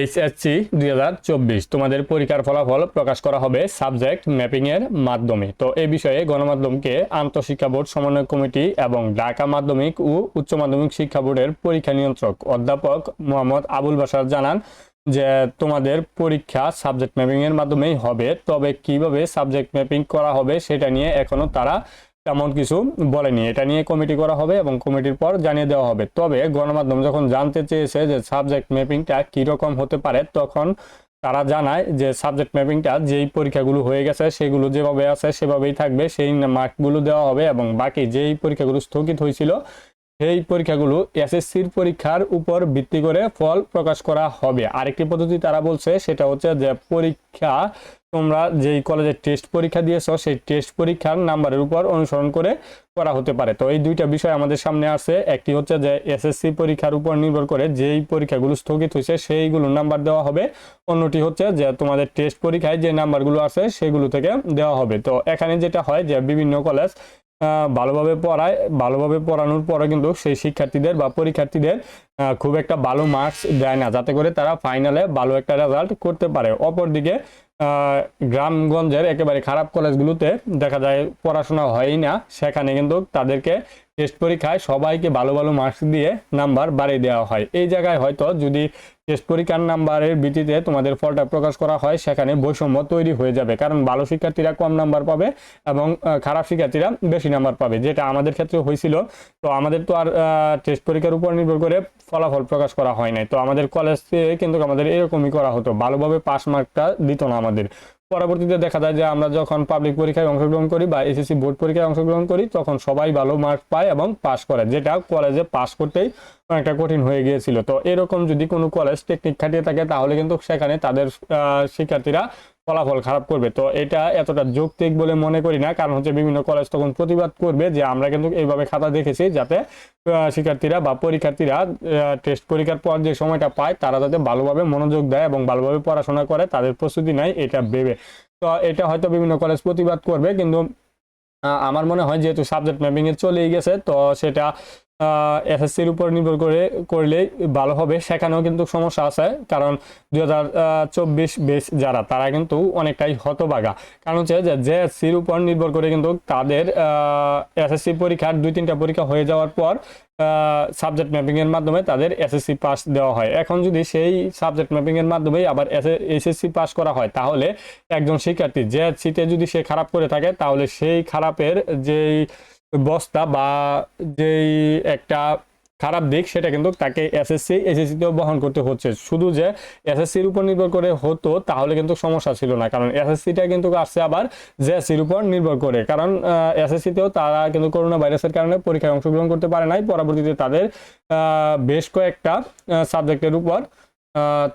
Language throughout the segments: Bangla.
এইচএসসি দুই হাজার চব্বিশ। তোমাদের পরীক্ষার ফলাফল প্রকাশ করা হবে সাবজেক্ট ম্যাপিংয়ের মাধ্যমে। তো এই বিষয়ে গণমাধ্যমকে আন্তঃশিক্ষা বোর্ড সমন্বয় কমিটি এবং ঢাকা মাধ্যমিক ও উচ্চ মাধ্যমিক শিক্ষা বোর্ডের পরীক্ষা নিয়ন্ত্রক অধ্যাপক মোহাম্মদ আবুল বাসার জানান যে তোমাদের পরীক্ষা সাবজেক্ট ম্যাপিং এর মাধ্যমেই হবে, তবে কীভাবে সাবজেক্ট ম্যাপিং করা হবে সেটা নিয়ে এখনও তারা তেমন কিছু বলেনি। এটা নিয়ে কমিটি করা হবে এবং কমিটির পর জানিয়ে দেওয়া হবে। তবে গণমাধ্যম যখন জানতে চেয়েছে যে সাবজেক্ট ম্যাপিংটা কীরকম হতে পারে, তখন তারা জানায় যে সাবজেক্ট ম্যাপিংটা যেই পরীক্ষাগুলো হয়ে গেছে, সেগুলো যেভাবে আছে, সেভাবেই থাকবে। সেই মার্কগুলো দেওয়া হবে এবং বাকি যেই পরীক্ষাগুলো স্থগিত হয়েছিল, সেই পরীক্ষাগুলো এসএসসির পরীক্ষার উপর ভিত্তি করে ফল প্রকাশ করা হবে। আরেকটি পদ্ধতি তারা বলছে, সেটা হচ্ছে যে পরীক্ষা তোমরা যেই কলেজে টেস্ট পরীক্ষা দিয়েছ, সেই টেস্ট পরীক্ষার নাম্বারের উপর অনুসরণ করে করা হতে পারে। তো এই দুইটা বিষয় আমাদের সামনে আছে। একটি হচ্ছে যে এসএসসি পরীক্ষার উপর নির্ভর করে যেই পরীক্ষাগুলো স্থগিত হয়েছে সেইগুলো নাম্বার দেওয়া হবে। অন্যটি হচ্ছে যে তোমাদের টেস্ট পরীক্ষায় যে নাম্বারগুলো আছে, সেগুলো থেকে দেওয়া হবে। তো এখানে যেটা হয় যে বিভিন্ন কলেজ ভালোভাবে পড়ায়, ভালোভাবে পড়ানোর পরে কিন্তু সেই শিক্ষার্থীদের বা পরীক্ষার্থীদের খুব একটা ভালো মার্কস দেয় না, যাতে করে তারা ফাইনালে ভালো একটা রেজাল্ট করতে পারে। অপরদিকে গ্রামগঞ্জের একেবারে খারাপ কলেজগুলোতে দেখা যায় পড়াশোনা হয়ই না, সেখানে কিন্তু তাদেরকে টেস্ট পরীক্ষায় সবাইকে ভালো ভালো মার্কস দিয়ে নাম্বার বাড়িয়ে দেওয়া হয়। এই জায়গায় হয়তো যদি টেস্ট পরীক্ষার নাম্বারের ভিত্তিতে তোমাদের ফলটা প্রকাশ করা হয়, সেখানে বৈষম্য তৈরি হয়ে যাবে। কারণ ভালো শিক্ষার্থীরা কম নাম্বার পাবে এবং খারাপ শিক্ষার্থীরা বেশি নাম্বার পাবে, যেটা আমাদের ক্ষেত্রে হয়েছিল। তো আমাদের তো আর টেস্ট পরীক্ষার উপর নির্ভর করে ফলাফল প্রকাশ করা হয় নাই। তো আমাদের কলেজ থেকে কিন্তু আমাদের এরকমই করা হতো। ভালোভাবে পাস মার্কটা দিত না আমাদের। পরবর্তীতে দেখা যায় যে আমরা যখন পাবলিক পরীক্ষায় অংশগ্রহণ করি বা এসএসসি বোর্ড পরীক্ষায় অংশগ্রহণ করি, তখন সবাই ভালো মার্ক পায় এবং পাস করে, যেটা কলেজে পাস করতেই অনেকটা কঠিন হয়ে গিয়েছিল। তো এরকম যদি কোনো কলেজ টেকনিক খাটিয়ে থাকে, তাহলে কিন্তু সেখানে তাদের শিক্ষার্থীরা ফলাফল খারাপ করবে। তো এটা এতটা যৌক্তিক বলে মনে করি না। কারণ হচ্ছে বিভিন্ন কলেজ তখন প্রতিবাদ করবে যে, আমরা কিন্তু এইভাবে খাতা দেখেছি যাতে শিক্ষার্থীরা বা পরীক্ষার্থীরা টেস্ট পরীক্ষার পর যে সময়টা পায়, তারা যাতে ভালোভাবে মনোযোগ দেয় এবং ভালোভাবে পড়াশোনা করে, তাদের প্রস্তুতি নেয়, এটা ভেবে। তো এটা হয়তো বিভিন্ন কলেজ প্রতিবাদ করবে, কিন্তু আমার মনে হয় যেহেতু সাবজেক্ট ম্যাপিং এ চলেই গেছে, তো সেটা এসএসসির উপর নির্ভর করে করলেই ভালো হবে। সেখানেও কিন্তু সমস্যা আছে, কারণ দুই হাজার চব্বিশ বেস যারা, তারা কিন্তু অনেকটাই হতবাগা। কারণ হচ্ছে যে জেএসসির উপর নির্ভর করে কিন্তু তাদের এসএসসি পরীক্ষার দুই, তিনটা পরীক্ষা হয়ে যাওয়ার পর সাবজেক্ট ম্যাপিং এর মাধ্যমে তাদের এসএসসি পাস দেওয়া হয়। এখন যদি সেই সাবজেক্ট ম্যাপিং এর মাধ্যমেই আবার এসএসসি পাস করা হয়, তাহলে একজন শিক্ষার্থী জেএসসিতে যদি সে খারাপ করে থাকে, তাহলে সেই খারাপের যেই বস্তা বা যেই একটা খারাপ দিক, সেটা কিন্তু তাকে এসএসসি এসএসসিতেও বহন করতে হচ্ছে। শুধু যে এসএসসির উপর নির্ভর করে হতো, তাহলে কিন্তু সমস্যা ছিল না। কারণ এসএসসিটা কিন্তু আসছে আবার জেএসসির উপর নির্ভর করে। কারণ এসএসসিতেও তারা কিন্তু করোনা ভাইরাসের কারণে পরীক্ষায় অংশগ্রহণ করতে পারে নাই। পরবর্তীতে তাদের বেশ কয়েকটা সাবজেক্টের উপর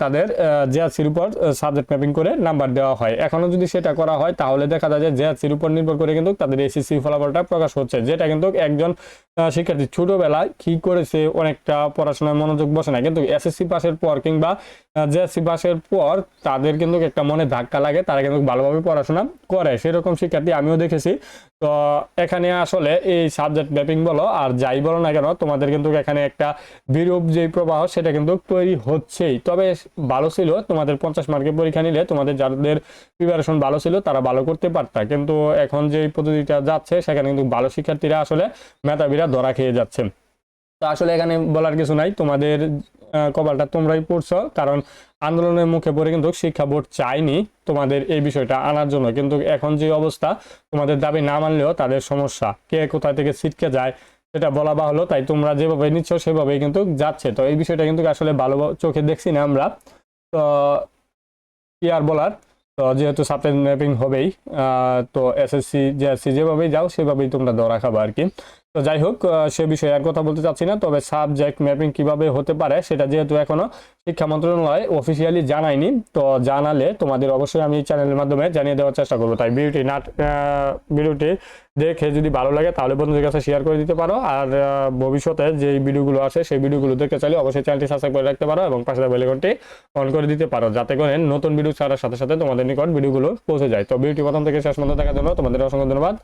তাদের জেআরসির উপর সাবজেক্ট ম্যাপিং করে নাম্বার দেওয়া হয়। এখনও যদি সেটা করা হয়, তাহলে দেখা যায় যে জেআরসির উপর নির্ভর করে কিন্তু তাদের এসএসসি ফলাফলটা প্রকাশ হচ্ছে। যেটা কিন্তু একজন শিক্ষার্থী ছোটবেলায় কি করেছে, অনেকটা পড়াশোনায় মনোযোগ বসে না। কিন্তু এসএসসি পাসের পর কিংবা জেএসসি পাসের পর তাদের কিন্তু একটা মনে ধাক্কা লাগে, তারা কিন্তু ভালোভাবে পড়াশোনা করে। সেরকম শিক্ষার্থী আমিও দেখেছি। তো এখানে আসলে এই সাবজেক্ট ম্যাপিং বলো আর যাই বলো না কেন, তোমাদের কিন্তু এখানে একটা বিরূপ যে প্রবাহ, সেটা কিন্তু তৈরি হচ্ছেই। তবে ভালো ছিল, তোমাদের পঞ্চাশ মার্কের পরীক্ষা নিলে তোমাদের যাদের প্রিপারেশন ভালো ছিল, তারা ভালো করতে পারতা। কিন্তু এখন যে পদ্ধতিটা যাচ্ছে, সেখানে কিন্তু ভালো শিক্ষার্থীরা আসলে মেধাবীরা ধরা খেয়ে যাচ্ছে। তো আসলে এখানে বলার কিছু নাই, তোমাদের কপালটা তোমরাই পড়ছো, কারণ আন্দোলনের মুখে পড়ে কিন্তু শিক্ষা বোর্ড চায়নি তোমাদের এই বিষয়টা আনার জন্য। কিন্তু এখন যে অবস্থা, তোমাদের দাবি না মানলেও তাদের সমস্যা। কে কোথা থেকে ছিটকে যায় সেটা বলা বা হলো তাই তোমরা যেভাবে নিচ্ছ সেভাবেই কিন্তু যাচ্ছে। তো এই বিষয়টা কিন্তু আসলে ভালো চোখে দেখছি না আমরা। তো কি আর বলার? তো যেহেতু সাবজেক্ট ম্যাপিং হবেই তো এসএসসি, জেএসসি যেভাবেই যাও, সেভাবেই তোমরা দৌড়া খাবে আর কি। তো যাই হোক সে বিষয়ে আর কথা বলতে চাচ্ছি না, তবে সাবজেক্ট ম্যাপিং কীভাবে হতে পারে সেটা যেহেতু এখনও শিক্ষা মন্ত্রণালয় অফিসিয়ালি জানায়নি, তো জানালে তোমাদের অবশ্যই আমি চ্যানেলের মাধ্যমে জানিয়ে দেওয়ার চেষ্টা করব। তাই ভিডিওটি নাট ভিডিওটি দেখে যদি ভালো লাগে, তাহলে বন্ধুদের কাছে শেয়ার করে দিতে পারো। আর ভবিষ্যতে যে ভিডিওগুলো আছে, সেই ভিডিওগুলো দেখতে চাইলে অবশ্যই চ্যানেলটি সাবস্ক্রাইব করে রাখতে পারো এবং পাশে বেল আইকনটি অন করে দিতে পারো, যাতে করে নতুন ভিডিও ছাড়ার সাথে সাথে তোমাদের নিকট ভিডিওগুলো পৌঁছে যায়। তো ভিডিওটি প্রথম থেকে শেষ পর্যন্ত দেখার জন্য তোমাদের অসংখ্য ধন্যবাদ।